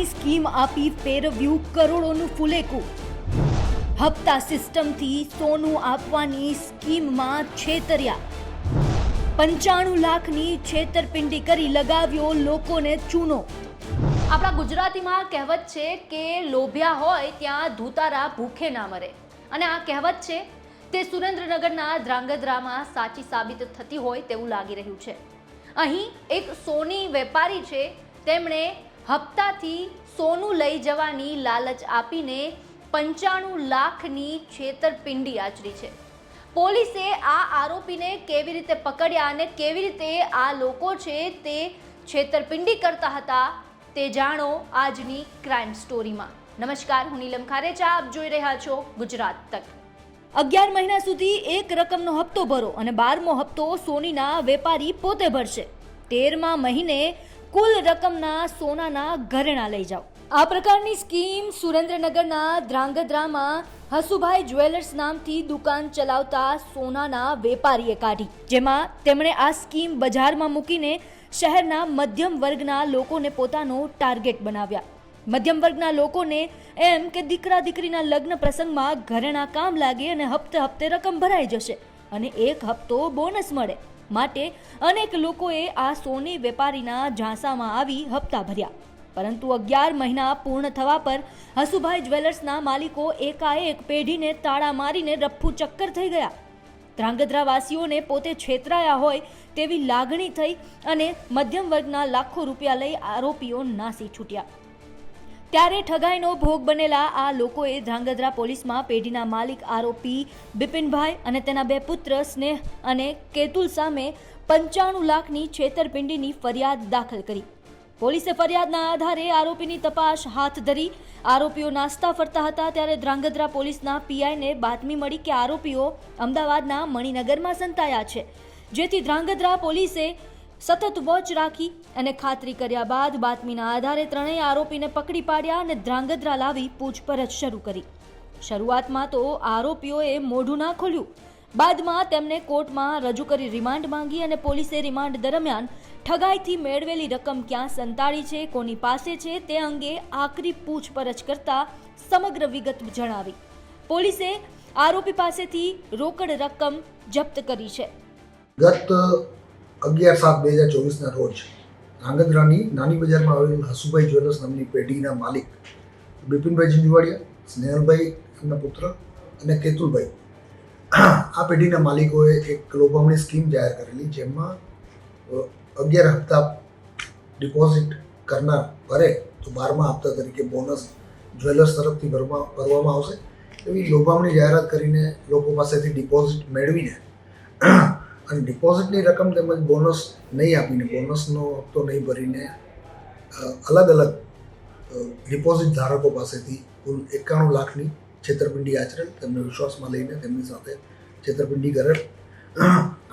પ્રકારની સ્કીમ આપી ફેરવ્યું કરોડોનું ફુલેકું. હપ્તા સિસ્ટમથી સોનું આપવાની સ્કીમમાં છેતર્યા. પંચાણું લાખની છેતરપિંડી કરી લગાવ્યો લોકોને ચૂનો. આપણા ગુજરાતીમાં કહેવત છે કે લોભ્યા હોય ત્યાં ધૂતારા ભૂખે ના મરે. અને આ કહેવત છે, તે સુરેન્દ્રનગરના ધ્રાંગધ્રામાં સાચી સાબિત થતી હોય તેવું લાગી રહ્યું છે. અહીં એક સોની વેપારી છે, તેમણે હપ્તાથી સોનું લઈ જવાની લાલચ આપીને પંચાણું લાખની છેતરપિંડી આચરી છે. પોલીસે આ આરોપીને કેવી રીતે પકડ્યા અને કેવી રીતે આ લોકો છે તે છેતરપિંડી કરતા હતા તે જાણો આજની ક્રાઇમ સ્ટોરીમાં. નમસ્કાર, હું નીલમ ખારેચા, આપ જોઈ રહ્યા છો ગુજરાત તક. અગિયાર મહિના સુધી એક રકમનો હપ્તો ભરો અને બારમો હપ્તો સોનીના વેપારી પોતે ભરશે. તેરમા મહિને કુલ રકમના સોનાના ઘરેણા લઈ જાઓ. આ પ્રકારની સ્કીમ સુરેન્દ્રનગરના ધ્રાંગધ્રામાં હસુભાઈ જ્વેલર્સ નામથી દુકાન ચલાવતા સોનાના વેપારીએ કાઢી. જેમાં તેમણે આ સ્કીમ બજારમાં મૂકીને શહેરના મધ્યમ વર્ગના લોકોને પોતાનો ટાર્ગેટ બનાવ્યા. મધ્યમ વર્ગના લોકોને એમ કે દીકરા દીકરીના લગ્ન પ્રસંગમાં ઘરેણા કામ લાગે અને હપ્તે હપ્તે રકમ ભરાઈ જશે અને એક હપ્તો બોનસ મળે. માટે અનેક લોકોએ આ સોની વેપારીના ઝાંસામાં આવી હપ્તા ભર્યા. પરંતુ અગિયાર મહિના પૂર્ણ થવા પર હસુભાઈ જ્વેલર્સના માલિકો એકાએક પેઢીને તાળા મારીને રફ્ફુ ચક્કર થઈ ગયા. ધ્રાંગધ્રા વાસીઓને પોતે છેતરાયા હોય તેવી લાગણી થઈ અને મધ્યમ વર્ગના લાખો રૂપિયા લઈ આરોપીઓ નાસી છૂટ્યા. ત્યારે ઠગાઈનો ભોગ બનેલા આ લોકોએ ધ્રાંગધ્રા પોલીસમાં પેઢીના માલિક આરોપી બિપિનભાઈ અને તેના બે પુત્ર સ્નેહ અને કેતુલ સામે પંચાણું લાખની છેતરપિંડીની ફરિયાદ દાખલ કરી. પોલીસે ફરિયાદના આધારે આરોપીની તપાસ હાથ ધરી. આરોપીઓ નાસ્તા ફરતા હતા ત્યારે ધ્રાંગધ્રા પોલીસના પીઆઈને બાતમી મળી કે આરોપીઓ અમદાવાદના મણિનગરમાં સંતાયા છે. જેથી ધ્રાંગધ્રા પોલીસે સતત વોચ રાખી અને ખાતરી કર્યા બાદ બાતમીના આધારે ત્રણેય આરોપીને પકડી પાડ્યા અને ધ્રાંગધ્રા લાવી પૂછપરછ શરૂ કરી. શરૂઆતમાં તો આરોપીઓએ મોઢું ના ખોલ્યું. બાદમાં તેમને કોર્ટમાં રજૂ કરી રિમાન્ડ માંગી અને પોલીસે રિમાન્ડ દરમિયાન ઠગાઈથી મેળવેલી રકમ ક્યાં સંતાડી છે, કોની પાસે છે તે અંગે આકરી પૂછપરછ કરતા સમગ્ર વિગત જણાવી. પોલીસે આરોપી પાસેથી રોકડ રકમ જપ્ત કરી છે. ગત અગિયાર સાત બે હજાર ચોવીસના રોજ ધ્રાંગધ્રાની નાની બજારમાં આવેલ હસુભાઈ જ્વેલર્સ નામની પેઢીના માલિક બિપિનભાઈ ઝીંઝવાડિયા, સ્નેહલભાઈ એમના પુત્ર અને કેતુલભાઈ. આ પેઢીના માલિકોએ એક લોભામણી સ્કીમ જાહેર કરેલી જેમાં અગિયાર હપ્તા ડિપોઝિટ કરનાર ભરે તો બારમા હપ્તા તરીકે બોનસ જ્વેલર્સ તરફથી ભરવા, ભરવામાં આવશે. એવી લોભામણી જાહેરાત કરીને લોકો પાસેથી ડિપોઝિટ મેળવીને અને ડિપોઝિટની રકમ તેમજ બોનસ નહીં આપીને બોનસનો હપ્તો નહીં ભરીને અલગ અલગ ડિપોઝિટ ધારકો પાસેથી કુલ એકાણું લાખની છેતરપિંડી આચરેલ. તેમને વિશ્વાસમાં લઈને તેમની સાથે છેતરપિંડી કરેલ.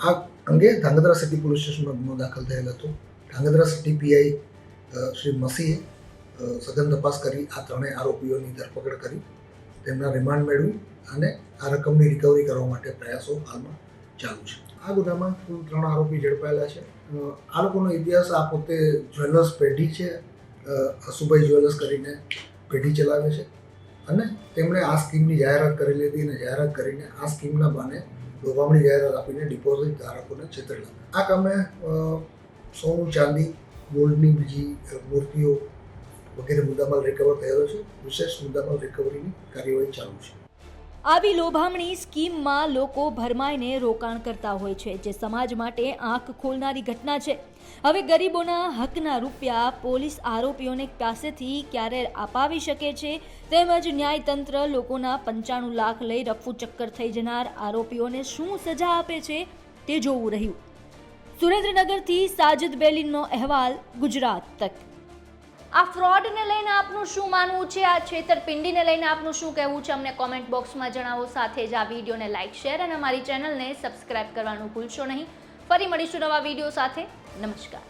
આ અંગે ધાંગધ્રા સિટી પોલીસ સ્ટેશનમાં ગુનો દાખલ થયેલ હતો. ધાંગધ્રા સિટી પીઆઈ શ્રી મસીએ સઘન તપાસ કરી, આ ત્રણેય આરોપીઓની ધરપકડ કરી, તેમના રિમાન્ડ મેળવી અને આ રકમની રિકવરી કરવા માટે પ્રયાસો હાલમાં ચાલુ છે. આ ગુનામાં કુલ ત્રણ આરોપી ઝડપાયેલા છે. આ લોકોનો ઇતિહાસ આ પોતે જ્વેલર્સ પેઢી છે. હસુભાઈ જ્વેલર્સ કરીને પેઢી ચલાવે છે. અને તેમણે આ સ્કીમની જાહેરાત કરેલી હતી અને જાહેરાત કરીને આ સ્કીમના બહાને લોભામણી જાહેરાત આપીને ડિપોઝિટ ધારકોને છેતરેલા. આ કામે સોનું ચાંદી, ગોલ્ડની બીજી મૂર્તિઓ વગેરે મુદ્દામાલ રિકવર થયેલો છે. વિશેષ મુદ્દામાલ રિકવરીની કાર્યવાહી ચાલુ છે. આવી લોભામણી સ્કીમમાં લોકો ભરમાઈને રોકાણ કરતા હોય છે, જે સમાજ માટે આંખ ખોલનારી ઘટના છે. હવે ગરીબોના હકના રૂપિયા પોલીસ આરોપીઓને પાસેથી ક્યારે અપાવી શકે છે, તેમજ ન્યાયતંત્ર લોકોના પંચાણું લાખ લઈ રફુ ચક્કર થઈ જનાર આરોપીઓને શું સજા આપે છે, તે જોવું રહ્યું. સુરેન્દ્રનગરથી સાજદ બેલીનનો અહેવાલ ગુજરાત તક. આ ફ્રોડને લઈને આપનું શું માનવું છે? આ છેતરપિંડીને લઈને આપનું શું કહેવું છે? અમને કોમેન્ટ બોક્સમાં જણાવો. સાથે જ આ વિડીયોને લાઇક શેર અને અમારી ચેનલને સબસ્ક્રાઇબ કરવાનું ભૂલશો નહીં. ફરી મળીશું નવા વીડિયો સાથે. નમસ્કાર.